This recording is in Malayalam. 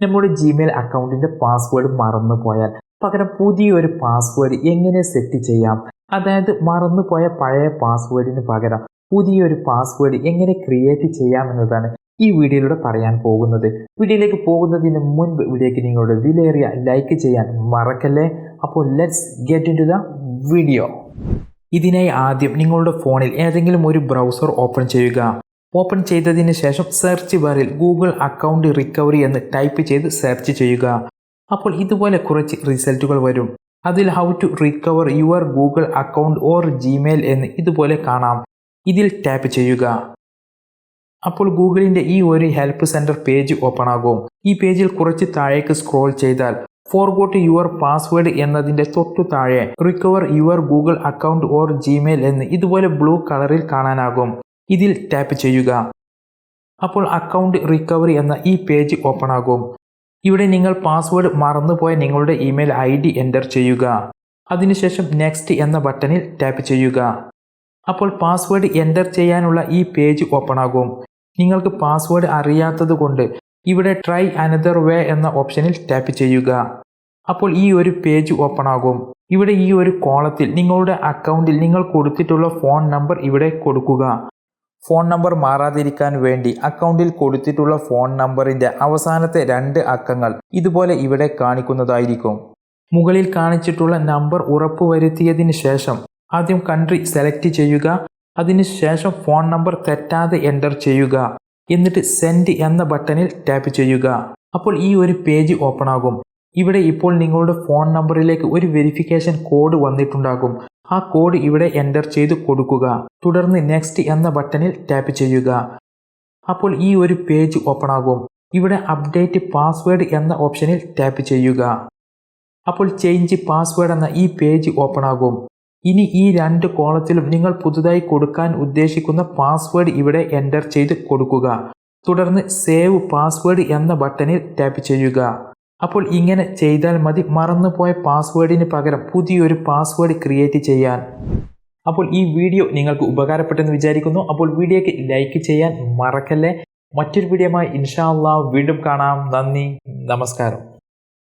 നമ്മുടെ ജിമെയിൽ അക്കൗണ്ടിന്റെ പാസ്വേഡ് മറന്നു പോയാൽ പകരം പുതിയൊരു പാസ്വേഡ് എങ്ങനെ സെറ്റ് ചെയ്യാം? അതായത് മറന്നുപോയ പഴയ പാസ്വേഡിന് പകരം പുതിയൊരു പാസ്വേഡ് എങ്ങനെ ക്രിയേറ്റ് ചെയ്യാം എന്നതാണ് ഈ വീഡിയോയിലൂടെ പറയാൻ പോകുന്നത്. വീഡിയോയിലേക്ക് പോകുന്നതിന് മുൻപ് വീഡിയോയ്ക്ക് നിങ്ങളുടെ വിലയേറിയ ലൈക്ക് ചെയ്യാൻ മറക്കല്ലേ? അപ്പോൾ let's get into the video ഇതിനായി ആദ്യം നിങ്ങളുടെ ഫോണിൽ ഏതെങ്കിലും ഒരു ബ്രൗസർ ഓപ്പൺ ചെയ്യുക. ഓപ്പൺ ചെയ്തതിന് ശേഷം സെർച്ച് ബാറിൽ ഗൂഗിൾ അക്കൗണ്ട് റിക്കവറി എന്ന് ടൈപ്പ് ചെയ്ത് സെർച്ച് ചെയ്യുക. അപ്പോൾ ഇതുപോലെ കുറച്ച് റിസൾട്ടുകൾ വരും. അതിൽ how to recover your Google account or Gmail എന്ന് ഇതുപോലെ കാണാം. ഇതിൽ ടാപ്പ് ചെയ്യുക. അപ്പോൾ ഗൂഗിളിന്റെ ഈ ഒരു ഹെൽപ്പ് സെന്റർ പേജ് ഓപ്പൺ ആകും. ഈ പേജിൽ കുറച്ച് താഴേക്ക് സ്ക്രോൾ ചെയ്താൽ ഫോർഗോട്ട് യുവർ പാസ്വേഡ് എന്നതിന്റെ തൊട്ടു താഴെ recover your Google account or Gmail എന്ന് ഇതുപോലെ ബ്ലൂ കളറിൽ കാണാനാകും. ഇതിൽ ടാപ്പ് ചെയ്യുക. അപ്പോൾ അക്കൗണ്ട് റിക്കവറി എന്ന ഈ പേജ് ഓപ്പൺ ആകും. ഇവിടെ നിങ്ങൾ പാസ്വേഡ് മറന്നുപോയ നിങ്ങളുടെ ഇമെയിൽ ഐ ഡി എന്റർ ചെയ്യുക. അതിനുശേഷം നെക്സ്റ്റ് എന്ന ബട്ടണിൽ ടാപ്പ് ചെയ്യുക. അപ്പോൾ പാസ്വേഡ് എന്റർ ചെയ്യാനുള്ള ഈ പേജ് ഓപ്പൺ ആകും. നിങ്ങൾക്ക് പാസ്വേഡ് അറിയാത്തത് കൊണ്ട് ഇവിടെ ട്രൈ അനദർ വേ എന്ന ഓപ്ഷനിൽ ടാപ്പ് ചെയ്യുക. അപ്പോൾ ഈ ഒരു പേജ് ഓപ്പൺ ആകും. ഇവിടെ ഈ ഒരു കോളത്തിൽ നിങ്ങളുടെ അക്കൗണ്ടിൽ നിങ്ങൾ കൊടുത്തിട്ടുള്ള ഫോൺ നമ്പർ ഇവിടെ കൊടുക്കുക. ഫോൺ നമ്പർ മാറാതിരിക്കാൻ വേണ്ടി അക്കൗണ്ടിൽ കൊടുത്തിട്ടുള്ള ഫോൺ നമ്പറിന്റെ അവസാനത്തെ രണ്ട് അക്കങ്ങൾ ഇതുപോലെ ഇവിടെ കാണിക്കുന്നതായിരിക്കും. മുകളിൽ കാണിച്ചിട്ടുള്ള നമ്പർ ഉറപ്പുവരുത്തിയതിന് ശേഷം ആദ്യം കൺട്രി സെലക്ട് ചെയ്യുക അതിനുശേഷം ഫോൺ നമ്പർ തെറ്റാതെ എന്റർ ചെയ്യുക എന്നിട്ട് സെൻഡ് എന്ന ബട്ടണിൽ ടാപ്പ് ചെയ്യുക. അപ്പോൾ ഈ ഒരു പേജ് ഓപ്പൺ ആകും. ഇവിടെ ഇപ്പോൾ നിങ്ങളുടെ ഫോൺ നമ്പറിലേക്ക് ഒരു വെരിഫിക്കേഷൻ കോഡ് വന്നിട്ടുണ്ടാകും. ആ കോഡ് ഇവിടെ എന്റർ ചെയ്ത് കൊടുക്കുക. തുടർന്ന് നെക്സ്റ്റ് എന്ന ബട്ടണിൽ ടാപ്പ് ചെയ്യുക. അപ്പോൾ ഈ ഒരു പേജ് ഓപ്പൺ ആകും. ഇവിടെ അപ്ഡേറ്റ് പാസ്വേഡ് എന്ന ഓപ്ഷനിൽ ടാപ്പ് ചെയ്യുക. അപ്പോൾ ചേഞ്ച് പാസ്വേഡ് എന്ന ഈ പേജ് ഓപ്പൺ ആകും. ഇനി ഈ രണ്ട് കോളത്തിലും നിങ്ങൾ പുതുതായി കൊടുക്കാൻ ഉദ്ദേശിക്കുന്ന പാസ്വേഡ് ഇവിടെ എന്റർ ചെയ്ത് കൊടുക്കുക. തുടർന്ന് സേവ് പാസ്വേഡ് എന്ന ബട്ടണിൽ ടാപ്പ് ചെയ്യുക. അപ്പോൾ ഇങ്ങനെ ചെയ്താൽ മതി. മറന്നുപോയ പാസ്വേഡിന് പകരം പുതിയൊരു പാസ്വേഡ് ക്രിയേറ്റ് ചെയ്യാൻ. അപ്പോൾ ഈ വീഡിയോ നിങ്ങൾക്ക് ഉപകാരപ്പെട്ടെന്ന് വിചാരിക്കുന്നു. അപ്പോൾ വീഡിയോയ്ക്ക് ലൈക്ക് ചെയ്യാൻ മറക്കല്ലേ. മറ്റൊരു വീഡിയോമായി ഇൻഷാ അള്ളാഹ് വീണ്ടും കാണാം. നന്ദി. നമസ്കാരം.